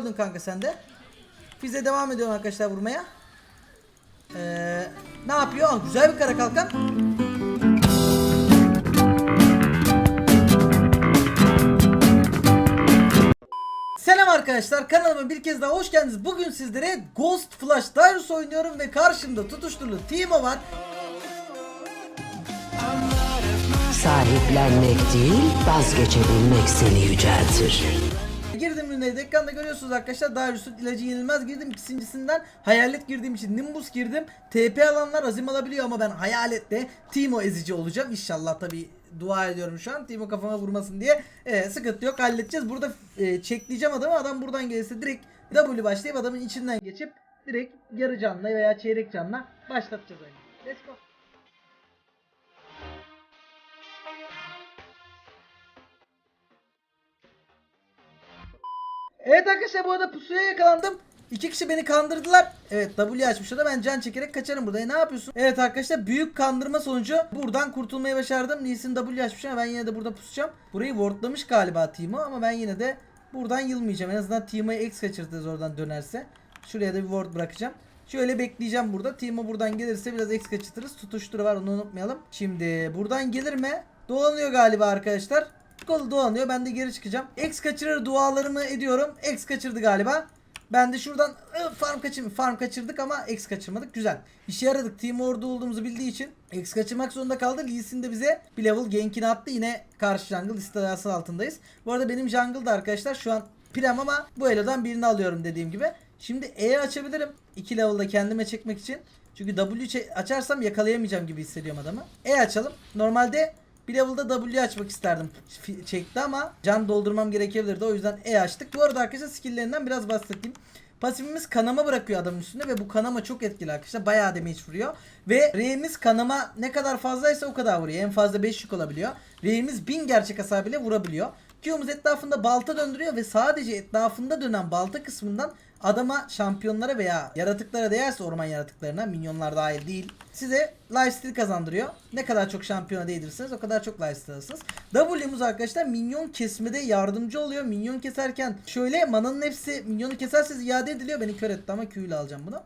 Öldün kanka sen de. Fize devam ediyor arkadaşlar vurmaya. Ee, ne yapıyor? Güzel bir kara kalkan. Selam arkadaşlar kanalıma bir kez daha hoş geldiniz. Bugün sizlere Ghost Flash Darius oynuyorum ve karşımda tutuşturulu Timo var. Sahiplenmek değil, vazgeçebilmek seni yüceltir. Girdim ürünleri ekranda görüyorsunuz arkadaşlar. Darius'un ilacı yenilmez girdim. İkincisinden hayalet girdiğim için Nimbus girdim. TP alanlar azim alabiliyor ama ben hayaletle Timo ezici olacağım. İnşallah tabi dua ediyorum şu an. Timo kafama vurmasın diye. Ee, sıkıntı yok halledeceğiz. Burada e, çekleyeceğim adamı. Adam buradan gelirse direkt W başlayıp adamın içinden geçip direkt yarı canla veya çeyrek canla başlatacağız oyunu. Let's go. Evet arkadaşlar bu arada pusuya yakalandım. İki kişi beni kandırdılar. Evet W açmış da ben can çekerek kaçarım burada. E, ne yapıyorsun? Evet arkadaşlar büyük kandırma sonucu buradan kurtulmayı başardım. Lee'sin W açmış ama ben yine de burada pusacağım. Burayı wardlamış galiba Timo ama ben yine de buradan yılmayacağım. En azından Timo'yu X kaçırtırız oradan dönerse. Şuraya da bir ward bırakacağım. Şöyle bekleyeceğim burada. Timo buradan gelirse biraz X kaçırtırız. Tutuşturu var onu unutmayalım. Şimdi buradan gelir mi? Dolanıyor galiba arkadaşlar. Kolu dolanıyor. Ben de geri çıkacağım. X kaçırır dualarımı ediyorum. X kaçırdı galiba. Ben de şuradan farm kaçır farm kaçırdık ama X kaçırmadık. Güzel. İşe yaradık. Team orada olduğumuzu bildiği için X kaçırmak zorunda kaldı. Lee Sin de bize bir level gankini attı. Yine karşı jungle istilası altındayız. Bu arada benim jungle da arkadaşlar şu an Prem ama bu elo'dan birini alıyorum dediğim gibi. Şimdi E açabilirim. 2 level'da kendime çekmek için. Çünkü W açarsam yakalayamayacağım gibi hissediyorum adamı. E açalım. Normalde bir level'da W açmak isterdim. Çekti ama can doldurmam gerekebilirdi. O yüzden E açtık. Bu arada arkadaşlar skill'lerinden biraz bahsedeyim. Pasifimiz kanama bırakıyor adamın üstünde ve bu kanama çok etkili arkadaşlar. Bayağı damage vuruyor. Ve R'miz kanama ne kadar fazlaysa o kadar vuruyor. En fazla 5 yük olabiliyor. R'miz 1000 gerçek hasar bile vurabiliyor. Q'muz etrafında balta döndürüyor ve sadece etrafında dönen balta kısmından adama şampiyonlara veya yaratıklara değerse orman yaratıklarına minyonlar dahil değil size lifesteal kazandırıyor. Ne kadar çok şampiyona değdirirseniz o kadar çok lifesteal alırsınız. W'muz arkadaşlar minyon kesmede yardımcı oluyor. Minyon keserken şöyle mananın hepsi minyonu keserseniz iade ediliyor. Beni kör etti ama Q ile alacağım bunu.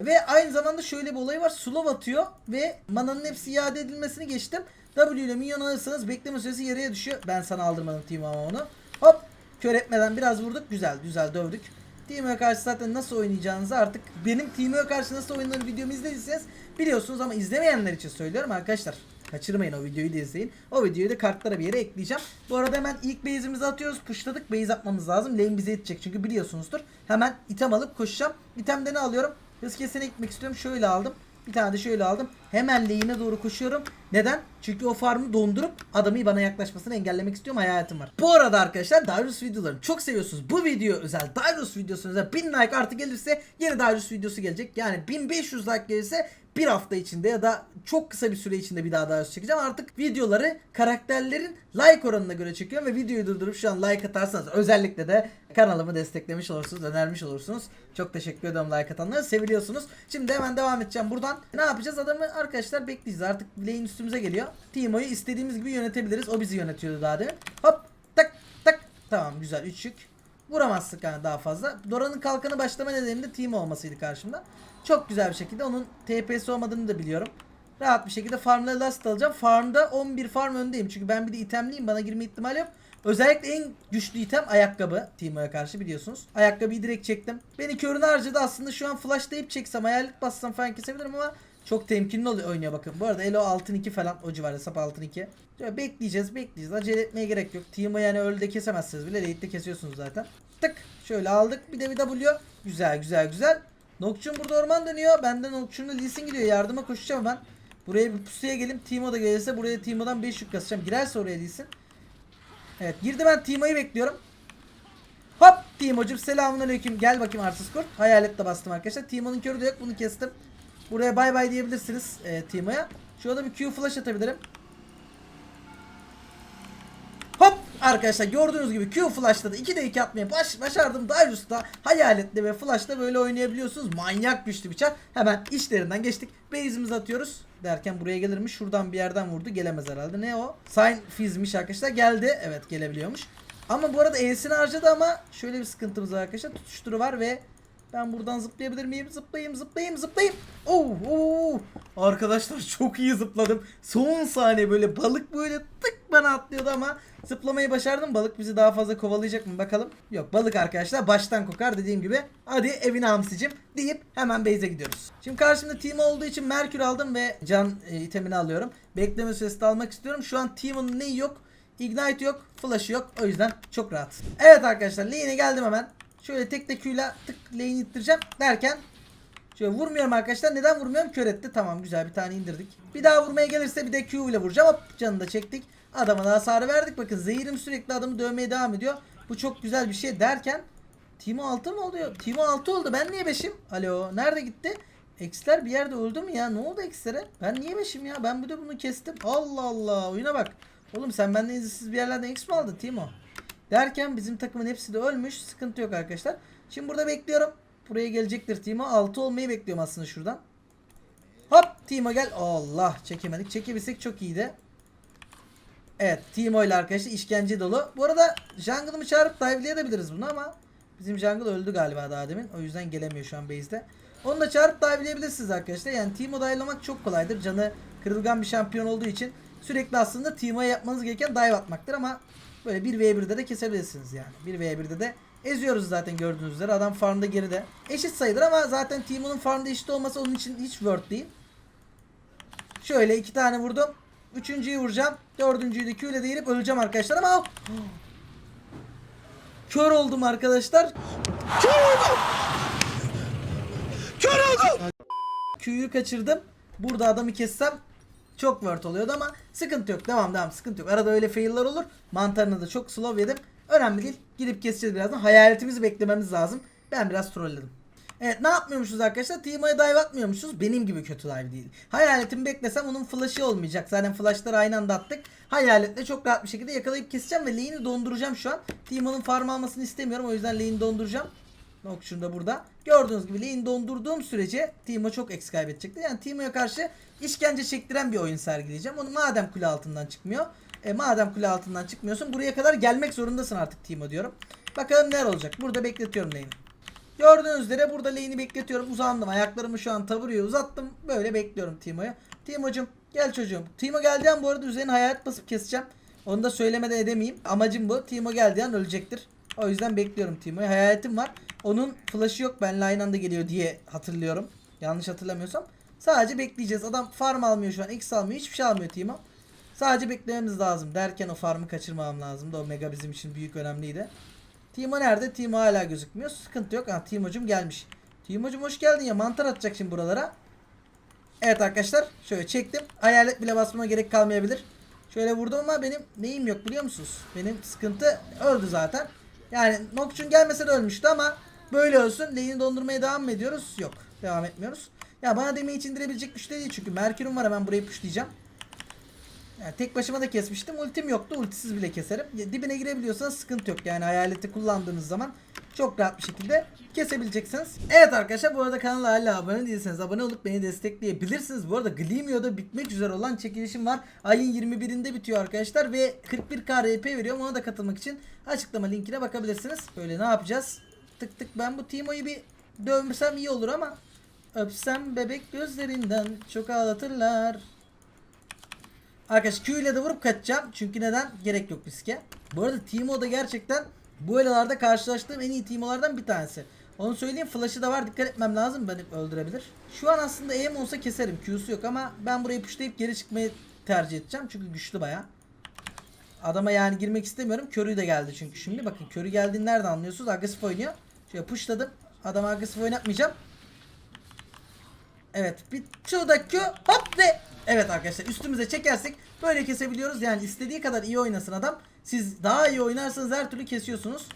Ve aynı zamanda şöyle bir olay var. Slow atıyor ve mananın hepsi iade edilmesini geçtim. W ile minyon alırsanız bekleme süresi yarıya düşüyor. Ben sana aldırmadım team ama onu. Hop kör etmeden biraz vurduk. Güzel güzel dövdük. Team'e karşı zaten nasıl oynayacağınızı artık benim Team'e karşı nasıl oynadığım videomu izlediyseniz biliyorsunuz ama izlemeyenler için söylüyorum arkadaşlar. Kaçırmayın o videoyu da izleyin. O videoyu da kartlara bir yere ekleyeceğim. Bu arada hemen ilk base'imizi atıyoruz. Pushladık. Base atmamız lazım. Lane bize yetecek çünkü biliyorsunuzdur. Hemen item alıp koşacağım. İtemde ne alıyorum? Hız kesene gitmek istiyorum. Şöyle aldım. Bir tane de şöyle aldım. Hemen lane'e doğru koşuyorum. Neden? Çünkü o farmı dondurup adamı bana yaklaşmasını engellemek istiyorum. Hayatım var. Bu arada arkadaşlar Darius videolarını çok seviyorsunuz. Bu video özel Darius videosu özel 1000 like artı gelirse yeni Darius videosu gelecek. Yani 1500 like gelirse bir hafta içinde ya da çok kısa bir süre içinde bir daha Darius çekeceğim. Artık videoları karakterlerin like oranına göre çekiyorum ve videoyu durdurup şu an like atarsanız özellikle de kanalımı desteklemiş olursunuz, önermiş olursunuz. Çok teşekkür ediyorum like atanlara. Seviliyorsunuz. Şimdi hemen devam edeceğim buradan. Ne yapacağız? Adamı arkadaşlar bekleyeceğiz. Artık lane üstümüze geliyor. Timo'yu istediğimiz gibi yönetebiliriz. O bizi yönetiyordu daha demin. Hop tak tak. Tamam güzel 3 yük. Vuramazdık yani daha fazla. Dora'nın kalkanı başlama nedenim de Timo olmasıydı karşımda. Çok güzel bir şekilde onun TP'si olmadığını da biliyorum. Rahat bir şekilde farmla last alacağım. Farmda 11 farm öndeyim. Çünkü ben bir de itemliyim. Bana girme ihtimali yok. Özellikle en güçlü item ayakkabı Timo'ya karşı biliyorsunuz. Ayakkabıyı direkt çektim. Beni körünü harcadı aslında şu an flashlayıp çeksem hayalet bassam falan kesebilirim ama çok temkinli oluyor oynuyor bakın. Bu arada Elo altın 2 falan o civarda sap altın 2. Şöyle bekleyeceğiz bekleyeceğiz. Acele etmeye gerek yok. Timo yani öyle de kesemezsiniz bile. Late'de kesiyorsunuz zaten. Tık. Şöyle aldık. Bir de bir W. Güzel güzel güzel. Nokçun burada orman dönüyor. Benden Nokçun'la Lee Sin gidiyor. Yardıma koşacağım ben. Buraya bir pusuya gelin. Timo da gelirse buraya Timo'dan 5 yük kasacağım. Girerse oraya Lee Sin. Evet girdi ben Timo'yu bekliyorum. Hop Timo'cum selamünaleyküm. Gel bakayım arsız kurt. Hayalet de bastım arkadaşlar. Timo'nun körü de yok. Bunu kestim. Buraya bay bay diyebilirsiniz e, Timo'ya. Şurada bir Q flash atabilirim. Arkadaşlar gördüğünüz gibi Q flash'ta da 2'de 2 atmaya baş, başardım. Darius'ta hayaletle ve flash'ta böyle oynayabiliyorsunuz. Manyak güçlü bir çar. Hemen işlerinden geçtik. Base'imizi atıyoruz. Derken buraya gelir mi? Şuradan bir yerden vurdu. Gelemez herhalde. Ne o? Sign Fizz'miş arkadaşlar. Geldi. Evet gelebiliyormuş. Ama bu arada E'sini harcadı ama şöyle bir sıkıntımız var arkadaşlar. Tutuşturu var ve ben buradan zıplayabilir miyim? Zıplayayım, zıplayayım, zıplayayım. Oo, oo. Arkadaşlar çok iyi zıpladım. Son saniye böyle balık böyle tık bana atlıyordu ama zıplamayı başardım. Balık bizi daha fazla kovalayacak mı bakalım. Yok balık arkadaşlar baştan kokar dediğim gibi. Hadi evine hamsicim deyip hemen base'e gidiyoruz. Şimdi karşımda Timo olduğu için Merkür aldım ve can e, itemini alıyorum. Bekleme süresi almak istiyorum. Şu an Timo'nun neyi yok? Ignite yok, Flash'ı yok. O yüzden çok rahat. Evet arkadaşlar lane'e geldim hemen. Şöyle tek tek Q'yla tık lane'i ittireceğim derken Şöyle vurmuyorum arkadaşlar. Neden vurmuyorum? Kör etti. Tamam güzel bir tane indirdik. Bir daha vurmaya gelirse bir de Q ile vuracağım. Hop canını da çektik. Adama da hasarı verdik. Bakın zehirim sürekli adamı dövmeye devam ediyor. Bu çok güzel bir şey derken Timo 6 mı oluyor? Timo 6 oldu. Ben niye 5'im? Alo nerede gitti? X'ler bir yerde öldü mü ya? Ne oldu X'lere? Ben niye 5'im ya? Ben bir de bunu kestim. Allah Allah. Oyuna bak. Oğlum sen benden izinsiz bir yerlerden X mi aldın Timo? Derken bizim takımın hepsi de ölmüş. Sıkıntı yok arkadaşlar. Şimdi burada bekliyorum. Buraya gelecektir Timo. 6 olmayı bekliyorum aslında şuradan. Hop Timo gel. Allah çekemedik. Çekebilsek çok iyiydi. Evet Timo ile arkadaşlar işkence dolu. Bu arada jungle'ımı çağırıp dive'layabiliriz bunu ama bizim jungle öldü galiba daha demin. O yüzden gelemiyor şu an base'de. Onu da çağırıp dive'layabilirsiniz arkadaşlar. Yani Timo dive'lamak çok kolaydır. Canı kırılgan bir şampiyon olduğu için sürekli aslında Timo'ya yapmanız gereken dive atmaktır ama böyle 1v1'de de kesebilirsiniz yani. 1v1'de de eziyoruz zaten gördüğünüz üzere. Adam farmda geride. Eşit sayıdır ama zaten Timo'nun farmda eşit olması onun için hiç worth değil. Şöyle iki tane vurdum. Üçüncüyü vuracağım. Dördüncüyü de Q ile öleceğim arkadaşlar ama Kör oldum arkadaşlar. Kör oldum. Q'yu kaçırdım. Burada adamı kessem çok word oluyordu ama sıkıntı yok. Devam devam sıkıntı yok. Arada öyle fail'lar olur. Mantarını da çok slow yedim. Önemli değil. Gidip keseceğiz birazdan. Hayaletimizi beklememiz lazım. Ben biraz trolledim. Evet ne yapmıyormuşuz arkadaşlar? Timo'ya dive atmıyormuşuz. Benim gibi kötü dive değil. Hayaletimi beklesem onun flash'ı olmayacak. Zaten flash'ları aynı anda attık. Hayaletle çok rahat bir şekilde yakalayıp keseceğim ve lane'i donduracağım şu an. Timo'nun farm almasını istemiyorum. O yüzden lane'i donduracağım. Nokşun da burada. Gördüğünüz gibi lane dondurduğum sürece Timo çok eks kaybedecektir. Yani Timo'ya karşı işkence çektiren bir oyun sergileyeceğim. Onu madem kule altından çıkmıyor. E, madem kule altından çıkmıyorsun buraya kadar gelmek zorundasın artık Timo diyorum. Bakalım neler olacak. Burada bekletiyorum lane'i. Gördüğünüz üzere burada lane'i bekletiyorum. Uzandım. Ayaklarımı şu an taburaya uzattım. Böyle bekliyorum Timo'yu. Timo'cum gel çocuğum. Timo geldiği bu arada üzerine hayalet basıp keseceğim. Onu da söylemeden edemeyeyim. Amacım bu. Timo geldiği an ölecektir. O yüzden bekliyorum Timo'yu. Hayaletim var. Onun flash'ı yok. Benle aynı anda geliyor diye hatırlıyorum. Yanlış hatırlamıyorsam. Sadece bekleyeceğiz. Adam farm almıyor şu an. X almıyor. Hiçbir şey almıyor Timo. Sadece beklememiz lazım. Derken o farmı kaçırmamam lazımdı. O mega bizim için büyük önemliydi. Timo nerede? Timo hala gözükmüyor. Sıkıntı yok. Ha, Timo'cum gelmiş. Timo'cum hoş geldin ya. Mantar atacak şimdi buralara. Evet arkadaşlar. Şöyle çektim. Hayalet bile basmama gerek kalmayabilir. Şöyle vurdum ama benim neyim yok biliyor musunuz? Benim sıkıntı öldü zaten. Yani Nokçun gelmese de ölmüştü ama böyle ölsün. Lane'i dondurmaya devam mı ediyoruz? Yok. Devam etmiyoruz. Ya bana demeyi için indirebilecek güçte değil çünkü. Merkür'üm var hemen burayı pushlayacağım. Yani tek başıma da kesmiştim. Ultim yoktu. Ultisiz bile keserim. Ya, Dibine girebiliyorsanız sıkıntı yok. Yani hayaleti kullandığınız zaman çok rahat bir şekilde kesebileceksiniz. Evet arkadaşlar bu arada kanala hala abone değilseniz abone olup beni destekleyebilirsiniz. Bu arada Gleamio'da bitmek üzere olan çekilişim var. Ayın 21'inde bitiyor arkadaşlar ve 41k RP veriyorum. Ona da katılmak için açıklama linkine bakabilirsiniz. Böyle ne yapacağız? Tık tık ben bu Timo'yu bir dövmesem iyi olur ama öpsem bebek gözlerinden çok ağlatırlar. Arkadaş Q ile de vurup kaçacağım. Çünkü neden? Gerek yok riske. Bu arada Timo da gerçekten bu elalarda karşılaştığım en iyi Timo'lardan bir tanesi. Onu söyleyeyim flash'ı da var dikkat etmem lazım beni öldürebilir. Şu an aslında EM olsa keserim Q'su yok ama ben burayı pushlayıp geri çıkmayı tercih edeceğim çünkü güçlü baya. Adama yani girmek istemiyorum. Körü de geldi çünkü şimdi. Bakın körü geldiğini nereden anlıyorsunuz? Agresif oynuyor. Şöyle pushladım. Adama agresif oynatmayacağım. Evet bir şuradaki hop ve evet arkadaşlar üstümüze çekersek böyle kesebiliyoruz. Yani istediği kadar iyi oynasın adam. Siz daha iyi oynarsanız her türlü kesiyorsunuz.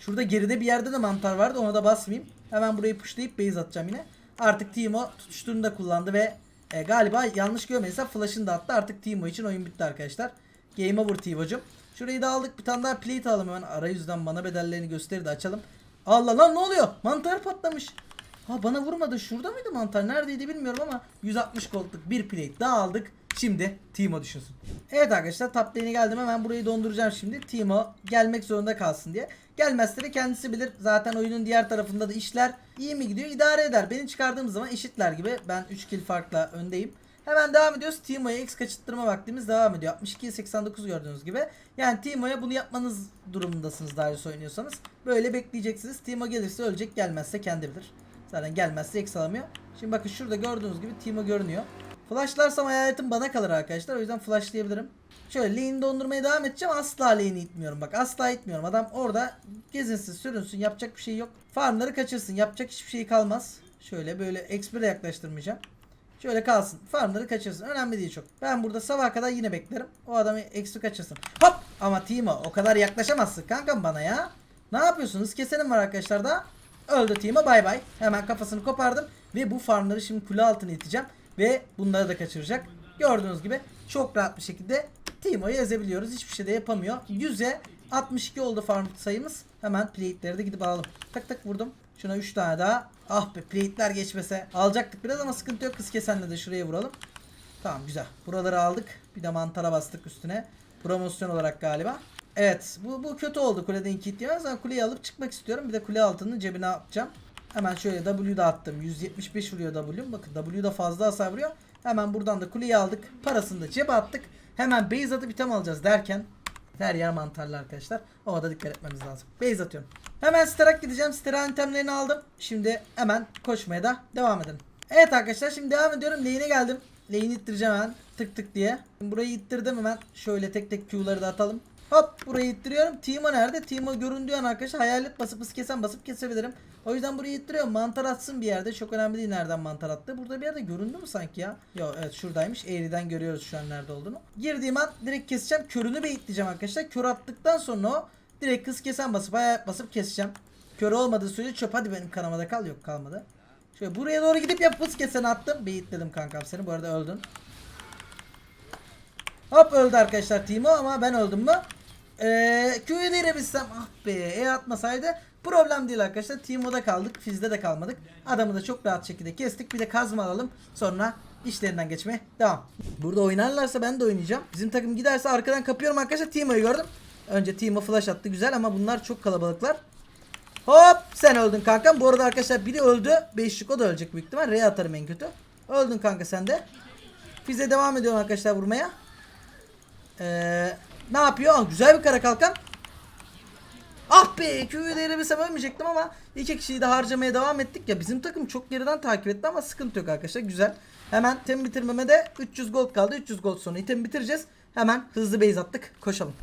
Şurada geride bir yerde de mantar vardı ona da basmayayım. Hemen burayı pushlayıp base atacağım yine. Artık Timo tutuşturunu da kullandı ve e, galiba yanlış görmediysem flash'ını da attı. Artık Timo için oyun bitti arkadaşlar. Game over Timo'cum. Şurayı da aldık. Bir tane daha plate alalım hemen. Arayüzden bana bedellerini gösterir de açalım. Allah lan ne oluyor? Mantar patlamış. Ha bana vurmadı. Şurada mıydı mantar? Neredeydi bilmiyorum ama 160 gold'luk bir plate daha aldık. Şimdi Timo düşünsün. Evet arkadaşlar top geldim hemen burayı donduracağım şimdi. Timo gelmek zorunda kalsın diye. Gelmezse de kendisi bilir. Zaten oyunun diğer tarafında da işler iyi mi gidiyor idare eder. Beni çıkardığım zaman eşitler gibi. Ben 3 kill farkla öndeyim. Hemen devam ediyoruz. Timo'ya X kaçırttırma vaktimiz devam ediyor. 62'ye 89 gördüğünüz gibi. Yani Timo'ya bunu yapmanız durumundasınız Darius oynuyorsanız. Böyle bekleyeceksiniz. Timo gelirse ölecek gelmezse kendi bilir. Zaten gelmezse X alamıyor. Şimdi bakın şurada gördüğünüz gibi Timo görünüyor. Flashlarsam hayaletim bana kalır arkadaşlar. O yüzden flashlayabilirim. Şöyle lane dondurmaya devam edeceğim. Asla lane'i itmiyorum. Bak asla itmiyorum. Adam orada gezinsin, sürünsün. Yapacak bir şey yok. Farmları kaçırsın. Yapacak hiçbir şey kalmaz. Şöyle böyle expire yaklaştırmayacağım. Şöyle kalsın. Farmları kaçırsın. Önemli değil çok. Ben burada sabaha kadar yine beklerim. O adamı eksi kaçırsın. Hop! Ama Timo o kadar yaklaşamazsın kankam bana ya. Ne yapıyorsunuz? Kesenim var arkadaşlar da. Öldü Timo bay bay. Hemen kafasını kopardım. Ve bu farmları şimdi kule altına iteceğim. Ve bunları da kaçıracak. Gördüğünüz gibi çok rahat bir şekilde Timo'yu ezebiliyoruz. Hiçbir şey de yapamıyor. 100'e 62 oldu farm sayımız. Hemen plate'leri de gidip alalım. Tak tak vurdum. Şuna 3 tane daha. Ah be plate'ler geçmese. Alacaktık biraz ama sıkıntı yok. Kız kesenle de şuraya vuralım. Tamam güzel. Buraları aldık. Bir de mantara bastık üstüne. Promosyon olarak galiba. Evet bu, bu kötü oldu kuleden kilitliyoruz. Ben kuleyi alıp çıkmak istiyorum. Bir de kule altının cebine atacağım. Hemen şöyle W da attım. 175 vuruyor W. Bakın W da fazla hasar vuruyor. Hemen buradan da kuleyi aldık. Parasını da cebe attık. Hemen base atıp item alacağız derken her yer mantarlı arkadaşlar. O da dikkat etmemiz lazım. Base atıyorum. Hemen Sterak gideceğim. Sterak itemlerini aldım. Şimdi hemen koşmaya da devam edelim. Evet arkadaşlar şimdi devam ediyorum. Lane'e geldim. Lane'i ittireceğim hemen. Tık tık diye. Burayı ittirdim hemen. Şöyle tek tek Q'ları da atalım. Hop burayı ittiriyorum. Timo nerede? Timo göründüğü an arkadaşlar hayalet basıp hız kesen basıp kesebilirim. O yüzden burayı ittiriyorum. Mantar atsın bir yerde. Çok önemli değil nereden mantar attı. Burada bir yerde göründü mü sanki ya? Yo evet şuradaymış. Eğriden görüyoruz şu an nerede olduğunu. Girdiğim an direkt keseceğim. Körünü beyitleyeceğim arkadaşlar. Kör attıktan sonra o direkt hız kesen basıp hayalet basıp keseceğim. Kör olmadığı sürece çöp hadi benim kanamada kal. Yok kalmadı. Şöyle buraya doğru gidip yap hız kesen attım. Beyitledim kankam seni. Bu arada öldün. Hop öldü arkadaşlar Timo ama ben öldüm mü? Ee, Q'yu değirebilsem ah be E atmasaydı problem değil arkadaşlar. Timo'da kaldık. Fizz'de de kalmadık. Adamı da çok rahat şekilde kestik. Bir de kazma alalım. Sonra işlerinden geçmeye devam. Burada oynarlarsa ben de oynayacağım. Bizim takım giderse arkadan kapıyorum arkadaşlar. Timo'yu gördüm. Önce Timo flash attı güzel ama bunlar çok kalabalıklar. Hop sen öldün kankam. Bu arada arkadaşlar biri öldü. Beşlik o da ölecek büyük ihtimal. R atarım en kötü. Öldün kanka sen de. Fize devam ediyorum arkadaşlar vurmaya. Ee, ne yapıyor? Aa, güzel bir kara kalkan. Ah be Q'yu değerebilsem ölmeyecektim ama iki kişiyi de harcamaya devam ettik ya. Bizim takım çok geriden takip etti ama sıkıntı yok arkadaşlar. Güzel. Hemen item bitirmeme de 300 gold kaldı. 300 gold sonra item bitireceğiz. Hemen hızlı base attık. Koşalım.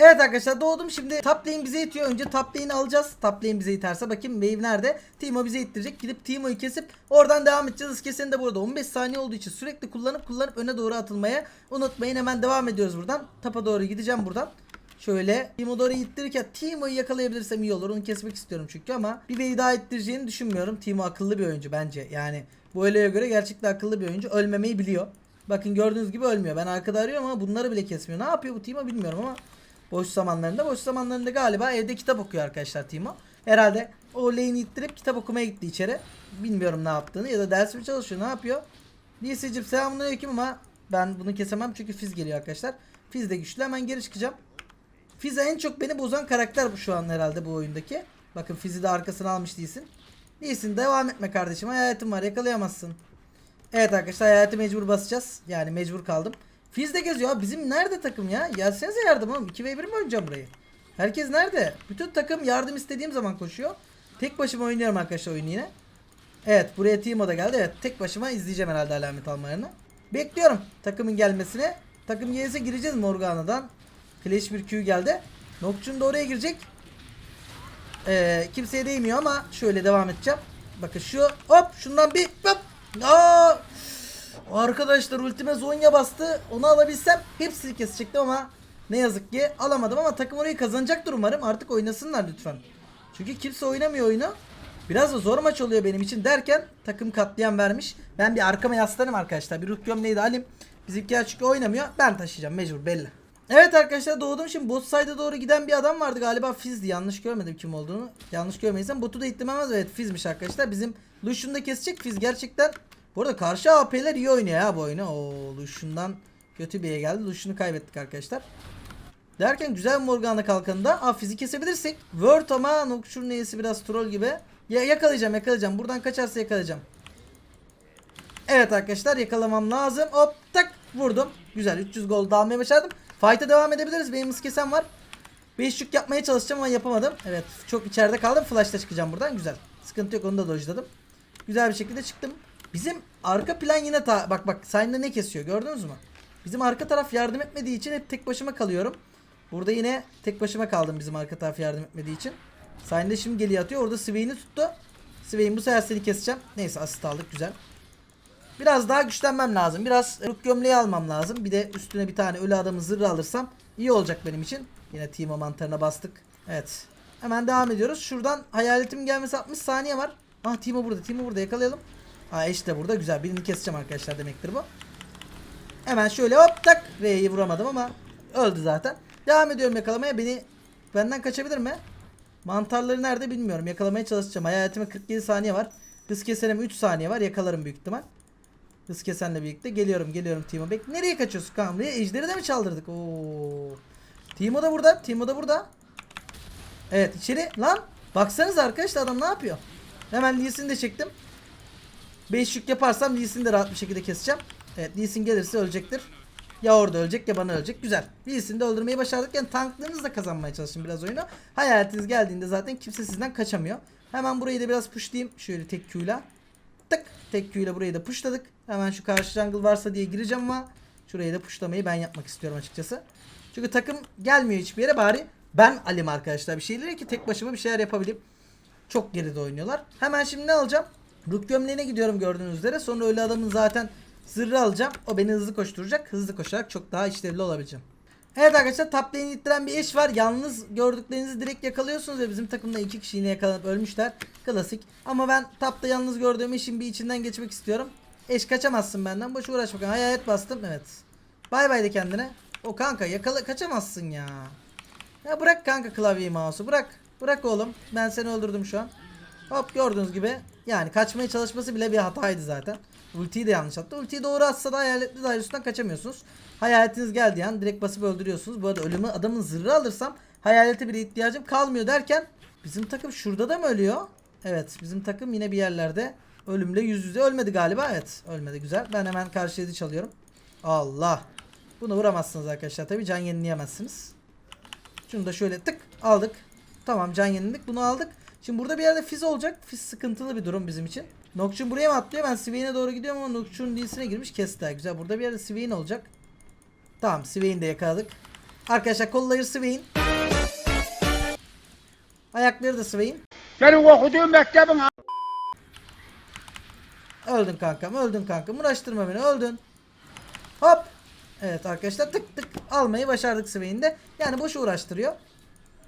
Evet arkadaşlar doğdum şimdi top bize itiyor. Önce top alacağız. Top bize iterse bakayım wave nerede? Timo bize ittirecek. Gidip Timo'yu kesip oradan devam edeceğiz. Hız de burada 15 saniye olduğu için sürekli kullanıp kullanıp öne doğru atılmaya unutmayın. Hemen devam ediyoruz buradan. Tapa doğru gideceğim buradan. Şöyle Timo doğru ittirirken Timo'yu yakalayabilirsem iyi olur. Onu kesmek istiyorum çünkü ama bir wave daha ittireceğini düşünmüyorum. Timo akıllı bir oyuncu bence. Yani bu öyleye göre gerçekten akıllı bir oyuncu. Ölmemeyi biliyor. Bakın gördüğünüz gibi ölmüyor. Ben arkada arıyorum ama bunları bile kesmiyor. Ne yapıyor bu Timo bilmiyorum ama Boş zamanlarında. Boş zamanlarında galiba evde kitap okuyor arkadaşlar Timo. Herhalde o lane'i ittirip kitap okumaya gitti içeri. Bilmiyorum ne yaptığını ya da ders mi çalışıyor ne yapıyor. Lisecim selamünaleyküm ama ben bunu kesemem çünkü Fiz geliyor arkadaşlar. Fiz de güçlü hemen geri çıkacağım. Fiz en çok beni bozan karakter bu şu an herhalde bu oyundaki. Bakın Fiz'i de arkasına almış değilsin. Değilsin devam etme kardeşim hayatım var yakalayamazsın. Evet arkadaşlar hayatı mecbur basacağız. Yani mecbur kaldım. Fiz de geziyor abi. Bizim nerede takım ya? Gelsenize yardım oğlum. 2v1 mi oynayacağım burayı? Herkes nerede? Bütün takım yardım istediğim zaman koşuyor. Tek başıma oynuyorum arkadaşlar oyunu yine. Evet buraya Timo da geldi. Evet tek başıma izleyeceğim herhalde alamet almalarını. Bekliyorum takımın gelmesine. Takım gelirse gireceğiz Morgana'dan. Clash bir Q geldi. Nokçun da oraya girecek. Ee, kimseye değmiyor ama şöyle devam edeceğim. Bakın şu hop şundan bir hop. Aa! Arkadaşlar ultime Zonya bastı. Onu alabilsem hepsini kesecektim ama ne yazık ki alamadım ama takım orayı kazanacaktır umarım. Artık oynasınlar lütfen. Çünkü kimse oynamıyor oyunu. Biraz da zor maç oluyor benim için derken takım katliam vermiş. Ben bir arkama yaslanayım arkadaşlar. Bir ruh gömleği alayım. Bizimkiler çünkü oynamıyor. Ben taşıyacağım mecbur belli. Evet arkadaşlar doğdum şimdi bot side'a doğru giden bir adam vardı galiba Fizz'di yanlış görmedim kim olduğunu. Yanlış görmeysem botu da ittirmemez evet Fizz'miş arkadaşlar. Bizim Lucian'ı da kesecek Fizz gerçekten Bu arada karşı AP'ler iyi oynuyor ya bu oyunu. Oo Lucian'dan kötü bir geldi. Lucian'ı kaybettik arkadaşlar. Derken güzel Morgana kalkanında. Aa fizik kesebilirsek. Word ama Nocturne neyesi biraz troll gibi. Ya yakalayacağım yakalayacağım. Buradan kaçarsa yakalayacağım. Evet arkadaşlar yakalamam lazım. Hop tak vurdum. Güzel 300 gol da almaya başardım. Fight'a devam edebiliriz. Benim hız var. 5 yük yapmaya çalışacağım ama yapamadım. Evet çok içeride kaldım. Flash'ta çıkacağım buradan. Güzel. Sıkıntı yok onu da dojladım. Güzel bir şekilde çıktım. Bizim arka plan yine ta bak bak Sign'da ne kesiyor gördünüz mü? Bizim arka taraf yardım etmediği için hep tek başıma kalıyorum. Burada yine tek başıma kaldım bizim arka taraf yardım etmediği için. Sign'da şimdi geliyor atıyor. Orada Swain'i tuttu. Swain bu sefer seni keseceğim. Neyse asist aldık güzel. Biraz daha güçlenmem lazım. Biraz Rook gömleği almam lazım. Bir de üstüne bir tane ölü adamı zırhı alırsam iyi olacak benim için. Yine Timo mantarına bastık. Evet. Hemen devam ediyoruz. Şuradan hayaletim gelmesi 60 saniye var. Ah Timo burada. Timo burada yakalayalım. Ha eş de burada. Güzel. Birini keseceğim arkadaşlar demektir bu. Hemen şöyle hop tak. R'yi vuramadım ama öldü zaten. Devam ediyorum yakalamaya. Beni benden kaçabilir mi? Mantarları nerede bilmiyorum. Yakalamaya çalışacağım. Hayaletime 47 saniye var. Hız kesenime 3 saniye var. Yakalarım büyük ihtimal. Hız kesenle birlikte geliyorum geliyorum Timo Bek. Nereye kaçıyorsun? Buraya ejderi de mi çaldırdık? Oo. Timo da burada. Timo da burada. Evet içeri. Lan baksanız arkadaşlar adam ne yapıyor? Hemen Lee Sin'i de çektim. 5 yük yaparsam Lee de rahat bir şekilde keseceğim. Evet Lee gelirse ölecektir. Ya orada ölecek ya bana ölecek. Güzel. Lee de öldürmeyi başardık. Yani tanklığınızla kazanmaya çalışın biraz oyunu. Hayaletiniz geldiğinde zaten kimse sizden kaçamıyor. Hemen burayı da biraz pushlayayım. Şöyle tek Q'yla. Tık. Tek Q ile burayı da pushladık. Hemen şu karşı jungle varsa diye gireceğim ama şurayı da pushlamayı ben yapmak istiyorum açıkçası. Çünkü takım gelmiyor hiçbir yere bari ben alayım arkadaşlar bir şeyleri ki tek başıma bir şeyler yapabileyim. Çok geride oynuyorlar. Hemen şimdi ne alacağım? Rook gömleğine gidiyorum gördüğünüz üzere. Sonra öyle adamın zaten zırhı alacağım. O beni hızlı koşturacak. Hızlı koşarak çok daha işlevli olabileceğim. Evet arkadaşlar top lane'i ittiren bir eş var. Yalnız gördüklerinizi direkt yakalıyorsunuz ve bizim takımda iki kişi yine yakalanıp ölmüşler. Klasik. Ama ben tapta yalnız gördüğüm eşin bir içinden geçmek istiyorum. Eş kaçamazsın benden. Boş uğraş bakalım. Hayalet bastım. Evet. Bay bay de kendine. O kanka yakala kaçamazsın ya. Ya bırak kanka klavyeyi mouse'u bırak. Bırak oğlum. Ben seni öldürdüm şu an. Hop gördüğünüz gibi. Yani kaçmaya çalışması bile bir hataydı zaten. Ultiyi de yanlış attı. Ultiyi doğru atsa da hayaletli dairesından kaçamıyorsunuz. Hayaletiniz geldiği an direkt basıp öldürüyorsunuz. Bu arada ölümü adamın zırhı alırsam hayalete bile ihtiyacım kalmıyor derken bizim takım şurada da mı ölüyor? Evet bizim takım yine bir yerlerde ölümle yüz yüze ölmedi galiba. Evet ölmedi güzel. Ben hemen karşı yedi çalıyorum. Allah. Bunu vuramazsınız arkadaşlar. Tabi can yenileyemezsiniz. Şunu da şöyle tık aldık. Tamam can yeniledik. Bunu aldık. Şimdi burada bir yerde Fizz olacak. Fizz sıkıntılı bir durum bizim için. Nocturne buraya mı atlıyor? Ben Swain'e doğru gidiyorum ama Nocturne Lee'sine girmiş. Kesti. Güzel. Burada bir yerde Swain olacak. Tamam Swain'i de yakaladık. Arkadaşlar kolları Swain. Ayakları da Swain. Senin okuduğun mektebin Öldün kankam. Öldün kankam. Uğraştırma beni. Öldün. Hop. Evet arkadaşlar tık tık almayı başardık Swain'de. Yani boş uğraştırıyor.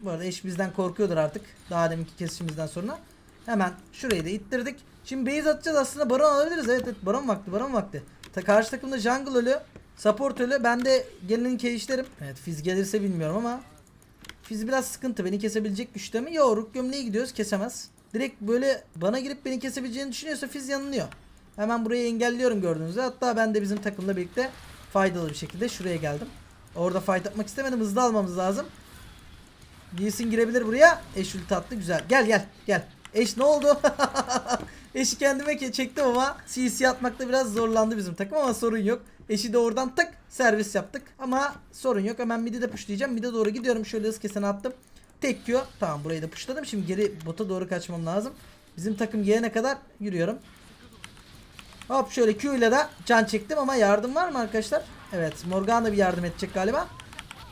Bu arada eş bizden korkuyordur artık. Daha deminki kesişimizden sonra. Hemen şurayı da ittirdik. Şimdi base atacağız aslında baron alabiliriz. Evet, evet baron vakti baron vakti. Ta karşı takımda jungle ölü. Support ölü. Ben de gelinin keyişlerim. Evet Fizz gelirse bilmiyorum ama. Fizz biraz sıkıntı. Beni kesebilecek güçte mi? Yok Rook gömleği gidiyoruz kesemez. Direkt böyle bana girip beni kesebileceğini düşünüyorsa Fizz yanılıyor. Hemen burayı engelliyorum gördüğünüz gibi. Hatta ben de bizim takımla birlikte faydalı bir şekilde şuraya geldim. Orada fight atmak istemedim. Hızlı almamız lazım. Lee'sin girebilir buraya. Eş ulti attı. Güzel. Gel gel gel. Eş ne oldu? Eşi kendime ke- çektim ama CC atmakta biraz zorlandı bizim takım ama sorun yok. Eşi de oradan tık servis yaptık ama sorun yok. Hemen midi de pushlayacağım. Mide doğru gidiyorum. Şöyle hız kesene attım. Tek Q. Tamam burayı da pushladım. Şimdi geri bota doğru kaçmam lazım. Bizim takım gelene kadar yürüyorum. Hop şöyle Q ile de can çektim ama yardım var mı arkadaşlar? Evet Morgana bir yardım edecek galiba.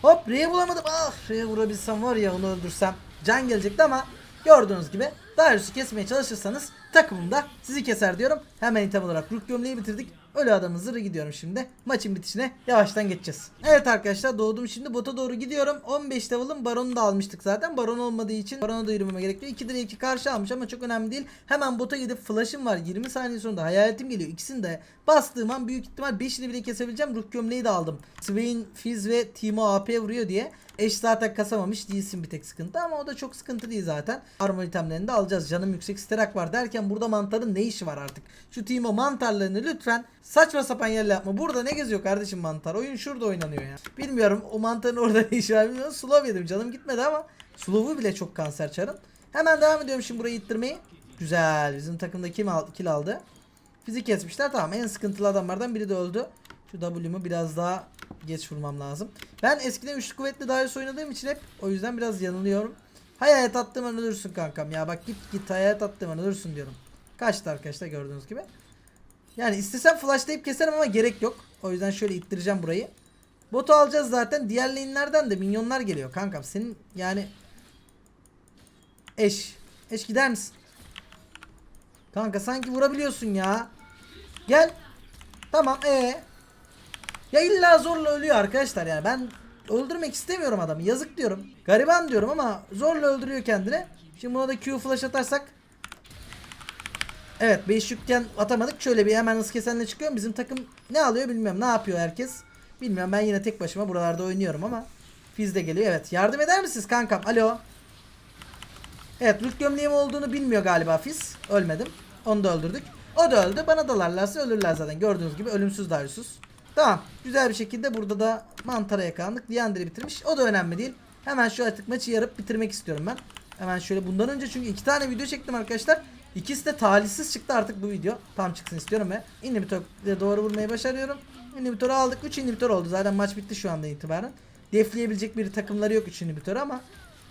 Hop R'ye bulamadım. Ah R'ye vurabilsem var ya onu öldürsem. Can gelecekti ama gördüğünüz gibi Darius'u kesmeye çalışırsanız takımım da sizi keser diyorum. Hemen item olarak Rook gömleği bitirdik. Ölü adamın zırhı gidiyorum şimdi. Maçın bitişine yavaştan geçeceğiz. Evet arkadaşlar doğdum şimdi bota doğru gidiyorum. 15 level'ın baronu da almıştık zaten. Baron olmadığı için barona da yürümeme gerekiyor. 2 liraya 2 karşı almış ama çok önemli değil. Hemen bota gidip flash'ım var. 20 saniye sonra da hayaletim geliyor. İkisini de bastığım an büyük ihtimal 5'ini bile kesebileceğim. Ruh gömleği de aldım. Swain, Fizz ve Timo AP vuruyor diye. Eş zaten kasamamış değilsin bir tek sıkıntı ama o da çok sıkıntı değil zaten. Armor itemlerini de alacağız. Canım yüksek sterak var derken burada mantarın ne işi var artık? Şu Timo mantarlarını lütfen saçma sapan yerle yapma. Burada ne geziyor kardeşim mantar? Oyun şurada oynanıyor ya. Bilmiyorum o mantarın orada ne işi var bilmiyorum. Slow yedim canım gitmedi ama Slow'u bile çok kanser çarım. Hemen devam ediyorum şimdi burayı ittirmeyi. Güzel. Bizim takımda kim aldı, kill aldı? Fizik kesmişler. Tamam en sıkıntılı adamlardan biri de öldü. Şu W'mu biraz daha geç vurmam lazım. Ben eskiden üçlü kuvvetli Darius oynadığım için hep o yüzden biraz yanılıyorum. Hayalet attığım ölürsün kankam ya bak git git hayalet attığım ölürsün diyorum. Kaçtı arkadaşlar gördüğünüz gibi. Yani istesem flashlayıp keserim ama gerek yok. O yüzden şöyle ittireceğim burayı. Botu alacağız zaten. Diğer lane'lerden de minyonlar geliyor kankam. Senin yani eş. Eş gider misin? Kanka sanki vurabiliyorsun ya. Gel. Tamam ee. Ya illa zorla ölüyor arkadaşlar yani ben öldürmek istemiyorum adamı yazık diyorum. Gariban diyorum ama zorla öldürüyor kendini. Şimdi buna da Q flash atarsak. Evet 5 yükken atamadık. Şöyle bir hemen hız kesenle çıkıyorum. Bizim takım ne alıyor bilmiyorum. Ne yapıyor herkes? Bilmiyorum ben yine tek başıma buralarda oynuyorum ama. Fizz de geliyor. Evet yardım eder misiniz kankam? Alo. Evet ruh gömleğim olduğunu bilmiyor galiba Fizz. Ölmedim. Onu da öldürdük. O da öldü. Bana dalarlarsa ölürler zaten. Gördüğünüz gibi ölümsüz Darius'uz. Tamam. Güzel bir şekilde burada da mantara yakalandık. Liandry bitirmiş. O da önemli değil. Hemen şu artık maçı yarıp bitirmek istiyorum ben. Hemen şöyle bundan önce çünkü iki tane video çektim arkadaşlar. İkisi de talihsiz çıktı artık bu video. Tam çıksın istiyorum ve inhibitor'e doğru vurmayı başarıyorum. Inhibitor'u aldık. 3 inhibitor oldu. Zaten maç bitti şu anda itibaren. Defleyebilecek bir takımları yok 3 inhibitor ama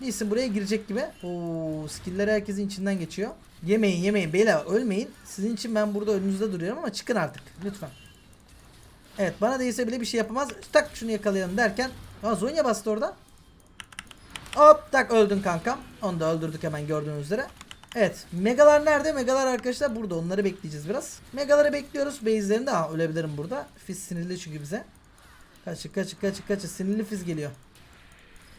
Neyse buraya girecek gibi. Oo, skill'ler herkesin içinden geçiyor. Yemeyin yemeyin beyler ölmeyin. Sizin için ben burada önünüzde duruyorum ama çıkın artık lütfen. Evet bana değilse bile bir şey yapamaz. Tak şunu yakalayalım derken. Aa Zonya bastı orada. Hop tak öldün kankam. Onu da öldürdük hemen gördüğünüz üzere. Evet megalar nerede? Megalar arkadaşlar burada onları bekleyeceğiz biraz. Megaları bekliyoruz. Base'lerinde ha ölebilirim burada. Fizz sinirli çünkü bize. Kaçı kaçı kaçı kaçı sinirli Fizz geliyor.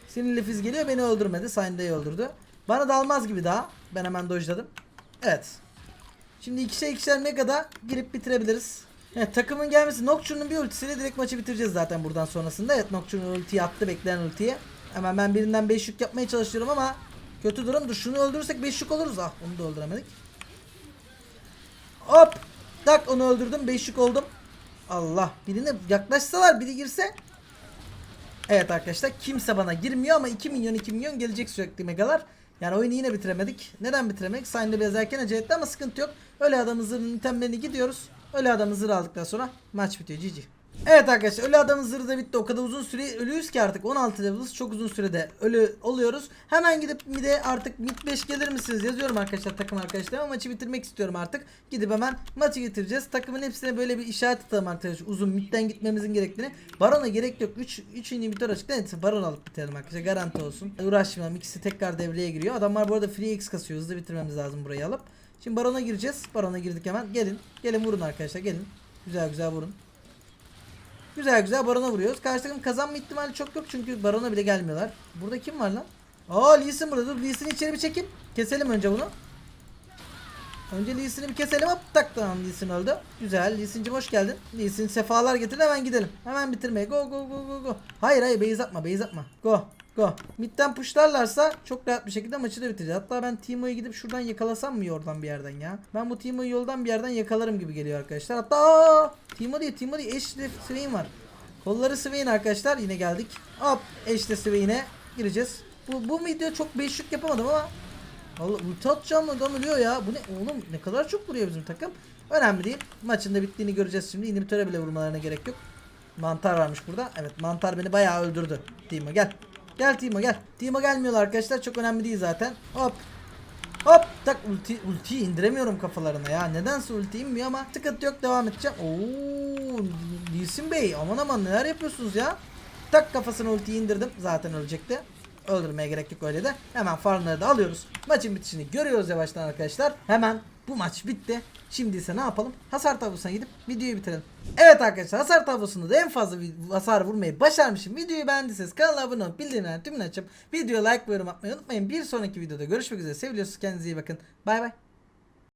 Sinirli Fizz geliyor beni öldürmedi. Synda'yı öldürdü. Bana dalmaz gibi daha. Ben hemen dojladım. Evet. Şimdi ikişer ikişer Mega'da girip bitirebiliriz. Evet takımın gelmesi Nocturne'un bir ultisiyle direkt maçı bitireceğiz zaten buradan sonrasında. Evet Nocturne ultiyi attı beklenen ultiye. Hemen ben birinden 5 yük yapmaya çalışıyorum ama kötü durum. Dur şunu öldürürsek 5 yük oluruz. Ah onu da öldüremedik. Hop. Tak onu öldürdüm. 5 yük oldum. Allah. Birine yaklaşsalar biri girse. Evet arkadaşlar kimse bana girmiyor ama 2 milyon 2 milyon gelecek sürekli megalar. Yani oyunu yine bitiremedik. Neden bitiremedik? Sayında biraz erken acele etti ama sıkıntı yok. Öyle adam zırhının itemlerini gidiyoruz. Öyle adam zırhı aldıktan sonra maç bitiyor. GG. Evet arkadaşlar ölü adamın zırhı da bitti. O kadar uzun süre ölüyüz ki artık 16 level'ız. Çok uzun sürede ölü oluyoruz. Hemen gidip mide artık mid 5 gelir misiniz? Yazıyorum arkadaşlar takım arkadaşlarıma. Maçı bitirmek istiyorum artık. Gidip hemen maçı getireceğiz. Takımın hepsine böyle bir işaret atalım arkadaşlar. Uzun midden gitmemizin gerektiğini. Barona gerek yok. 3 3 inhibitor açıkta. Neyse baron alıp bitirelim arkadaşlar. Garanti olsun. Uğraşmayalım. İkisi tekrar devreye giriyor. Adamlar bu arada free X kasıyor. Hızlı bitirmemiz lazım burayı alıp. Şimdi barona gireceğiz. Barona girdik hemen. Gelin. Gelin vurun arkadaşlar. Gelin. Güzel güzel vurun. Güzel güzel barona vuruyoruz. Karşı takım kazanma ihtimali çok yok çünkü barona bile gelmiyorlar. Burada kim var lan? Aa Lee Sin burada. Dur Lee Sin'i içeri bir çekin. Keselim önce bunu. Önce Lee Sin'i bir keselim. Hop tak tamam Lee Sin öldü. Güzel. Lee Sin'cim hoş geldin. Lee Sin sefalar getirin hemen gidelim. Hemen bitirmeye. Go go go go go. Hayır hayır base atma base atma. Go. Go. Mid'den pushlarlarsa çok rahat bir şekilde maçı da bitireceğiz. Hatta ben Timo'yu gidip şuradan yakalasam mı oradan bir yerden ya? Ben bu Timo'yu yoldan bir yerden yakalarım gibi geliyor arkadaşlar. Hatta aa, Timo değil Timo değil Ashley Swain var. Kolları Swain arkadaşlar yine geldik. Hop Ashley Swain'e gireceğiz. Bu, bu video çok beşlik yapamadım ama Valla ulti atacağım adam ölüyor ya. Bu ne oğlum ne kadar çok vuruyor bizim takım. Önemli değil. Maçın da bittiğini göreceğiz şimdi. İnhibitöre bile vurmalarına gerek yok. Mantar varmış burada. Evet mantar beni bayağı öldürdü. Timo gel. Gel Timo gel. Timo gelmiyorlar arkadaşlar. Çok önemli değil zaten. Hop. Hop tak ulti ultiyi indiremiyorum kafalarına ya. Nedense ulti inmiyor ama sıkıntı yok devam edeceğim. Oo Lisin Bey aman aman neler yapıyorsunuz ya? Tak kafasına ultiyi indirdim. Zaten ölecekti. öldürmeye gerek yok öyle de. Hemen farmları da alıyoruz. Maçın bitişini görüyoruz yavaştan arkadaşlar. Hemen bu maç bitti. Şimdi ise ne yapalım? Hasar tablosuna gidip videoyu bitirelim. Evet arkadaşlar hasar tablosunda da en fazla hasar vurmayı başarmışım. Videoyu beğendiyseniz kanala abone olup bildirimleri tümünü açıp videoya like ve yorum atmayı unutmayın. Bir sonraki videoda görüşmek üzere. Seviyorsunuz. Kendinize iyi bakın. Bay bay.